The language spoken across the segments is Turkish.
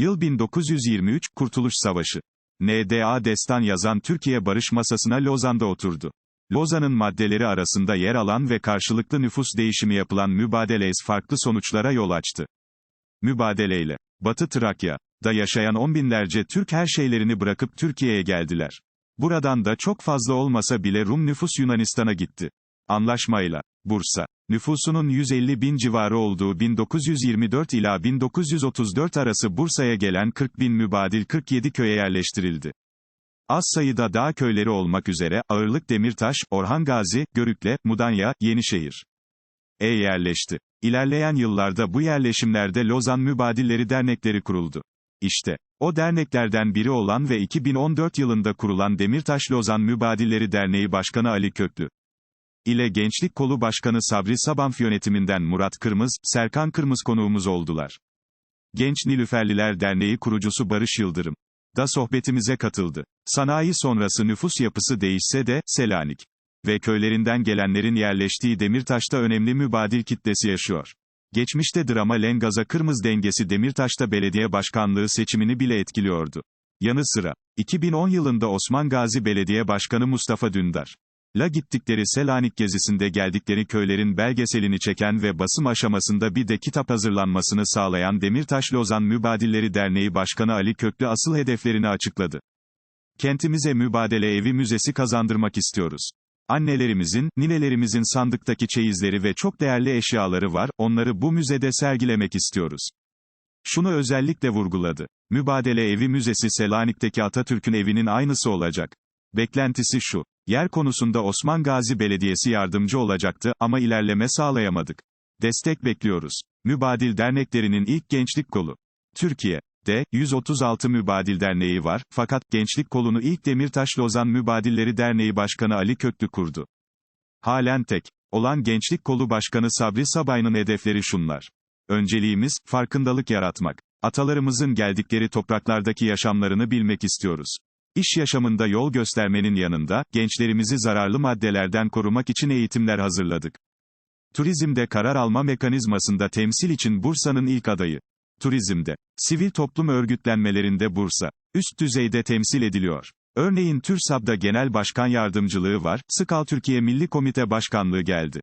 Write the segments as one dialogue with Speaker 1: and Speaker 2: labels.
Speaker 1: Yıl 1923, Kurtuluş Savaşı. NDA destan yazan Türkiye barış masasına Lozan'da oturdu. Lozan'ın maddeleri arasında yer alan ve karşılıklı nüfus değişimi yapılan mübadele farklı sonuçlara yol açtı. Mübadeleyle, Batı Trakya'da yaşayan on binlerce Türk her şeylerini bırakıp Türkiye'ye geldiler. Buradan da çok fazla olmasa bile Rum nüfus Yunanistan'a gitti. Anlaşmayla, Bursa, nüfusunun 150 bin civarı olduğu 1924 ila 1934 arası Bursa'ya gelen 40 bin mübadil 47 köye yerleştirildi. Az sayıda dağ köyleri olmak üzere, Ağırlık Demirtaş, Orhan Gazi, Görükle, Mudanya, Yenişehir. E yerleşti. İlerleyen yıllarda bu yerleşimlerde Lozan Mübadilleri Dernekleri kuruldu. İşte, o derneklerden biri olan ve 2014 yılında kurulan Demirtaş Lozan Mübadilleri Derneği Başkanı Ali Köklü ile Gençlik Kolu Başkanı Sabri Sabanf yönetiminden Murat Kırmız, Serkan Kırmız konuğumuz oldular. Genç Nilüferliler Derneği kurucusu Barış Yıldırım da sohbetimize katıldı. Sanayi sonrası nüfus yapısı değişse de, Selanik ve köylerinden gelenlerin yerleştiği Demirtaş'ta önemli mübadil kitlesi yaşıyor. Geçmişte drama Lengaza Kırmız dengesi Demirtaş'ta belediye başkanlığı seçimini bile etkiliyordu. Yanı sıra, 2010 yılında Osman Gazi Belediye Başkanı Mustafa Dündar, La gittikleri Selanik gezisinde geldikleri köylerin belgeselini çeken ve basım aşamasında bir de kitap hazırlanmasını sağlayan Demirtaş Lozan Mübadilleri Derneği Başkanı Ali Köklü asıl hedeflerini açıkladı. Kentimize mübadele evi müzesi kazandırmak istiyoruz. Annelerimizin, ninelerimizin sandıktaki çeyizleri ve çok değerli eşyaları var, onları bu müzede sergilemek istiyoruz. Şunu özellikle vurguladı. Mübadele Evi Müzesi Selanik'teki Atatürk'ün evinin aynısı olacak. Beklentisi şu. Yer konusunda Osman Gazi Belediyesi yardımcı olacaktı ama ilerleme sağlayamadık. Destek bekliyoruz. Mübadil derneklerinin ilk gençlik kolu. Türkiye'de 136 Mübadil Derneği var, fakat gençlik kolunu ilk Demirtaş Lozan Mübadilleri Derneği Başkanı Ali Köklü kurdu. Halen tek olan Gençlik Kolu Başkanı Sabri Sabay'ın hedefleri şunlar. Önceliğimiz, farkındalık yaratmak. Atalarımızın geldikleri topraklardaki yaşamlarını bilmek istiyoruz. İş yaşamında yol göstermenin yanında, gençlerimizi zararlı maddelerden korumak için eğitimler hazırladık. Turizmde karar alma mekanizmasında temsil için Bursa'nın ilk adayı. Turizmde, sivil toplum örgütlenmelerinde Bursa, üst düzeyde temsil ediliyor. Örneğin TÜRSAB'da Genel Başkan Yardımcılığı var, Sıkal Türkiye Milli Komite Başkanlığı geldi.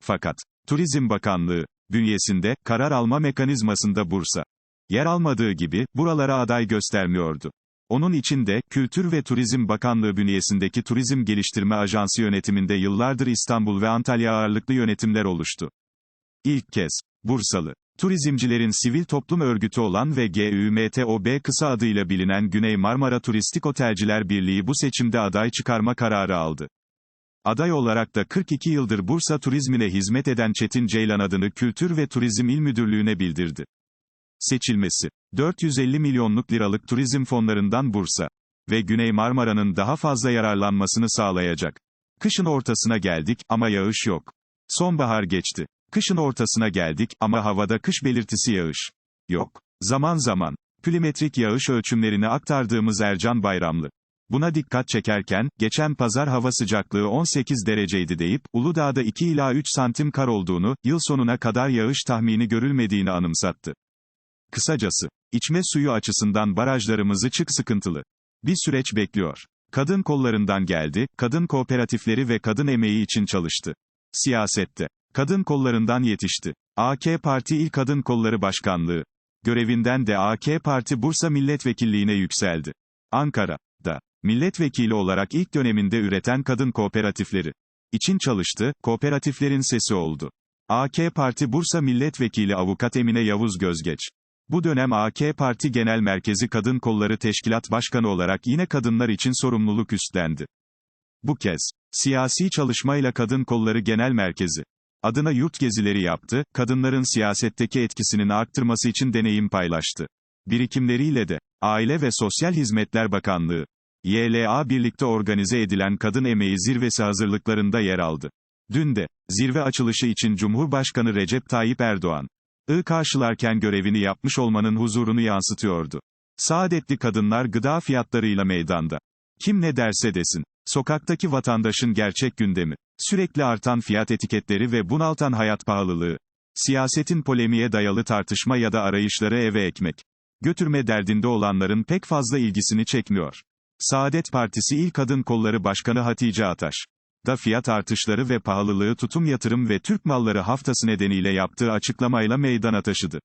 Speaker 1: Fakat, Turizm Bakanlığı, bünyesinde, karar alma mekanizmasında Bursa, yer almadığı gibi, buralara aday göstermiyordu. Onun için de, Kültür ve Turizm Bakanlığı bünyesindeki Turizm Geliştirme Ajansı yönetiminde yıllardır İstanbul ve Antalya ağırlıklı yönetimler oluştu. İlk kez, Bursalı, turizmcilerin sivil toplum örgütü olan ve GÜMTOB kısa adıyla bilinen Güney Marmara Turistik Otelciler Birliği bu seçimde aday çıkarma kararı aldı. Aday olarak da 42 yıldır Bursa turizmine hizmet eden Çetin Ceylan adını Kültür ve Turizm İl Müdürlüğü'ne bildirdi. Seçilmesi 450 milyonluk liralık turizm fonlarından Bursa ve Güney Marmara'nın daha fazla yararlanmasını sağlayacak. Kışın ortasına geldik ama yağış yok. Sonbahar geçti. Kışın ortasına geldik ama havada kış belirtisi yağış yok. Zaman zaman plümetrik yağış ölçümlerini aktardığımız Ercan Bayramlı Buna dikkat çekerken, geçen pazar hava sıcaklığı 18 dereceydi deyip, Uludağ'da 2 ila 3 santim kar olduğunu, yıl sonuna kadar yağış tahmini görülmediğini anımsattı. Kısacası, içme suyu açısından barajlarımızı çık sıkıntılı. Bir süreç bekliyor. Kadın kollarından geldi, kadın kooperatifleri ve kadın emeği için çalıştı. Siyasette. Kadın kollarından yetişti. AK Parti İl Kadın Kolları Başkanlığı. Görevinden de AK Parti Bursa Milletvekilliğine yükseldi. Ankara'da. Milletvekili olarak ilk döneminde üreten kadın kooperatifleri için çalıştı, kooperatiflerin sesi oldu. AK Parti Bursa Milletvekili Avukat Emine Yavuz Gözgeç. Bu dönem AK Parti Genel Merkezi Kadın Kolları Teşkilat Başkanı olarak yine kadınlar için sorumluluk üstlendi. Bu kez, siyasi çalışmayla Kadın Kolları Genel Merkezi adına yurt gezileri yaptı, kadınların siyasetteki etkisinin arttırması için deneyim paylaştı. Birikimleriyle de, Aile ve Sosyal Hizmetler Bakanlığı, YLA birlikte organize edilen Kadın Emeği Zirvesi hazırlıklarında yer aldı. Dün de, zirve açılışı için Cumhurbaşkanı Recep Tayyip Erdoğan, I karşılarken görevini yapmış olmanın huzurunu yansıtıyordu. Saadetli kadınlar gıda fiyatlarıyla meydanda. Kim ne derse desin. Sokaktaki vatandaşın gerçek gündemi. Sürekli artan fiyat etiketleri ve bunaltan hayat pahalılığı. Siyasetin polemiğe dayalı tartışma ya da arayışları eve ekmek. Götürme derdinde olanların pek fazla ilgisini çekmiyor. Saadet Partisi İl Kadın Kolları Başkanı Hatice Ataş da fiyat artışları ve pahalılığı tutum yatırım ve Türk malları haftası nedeniyle yaptığı açıklamayla meydana taşıdı.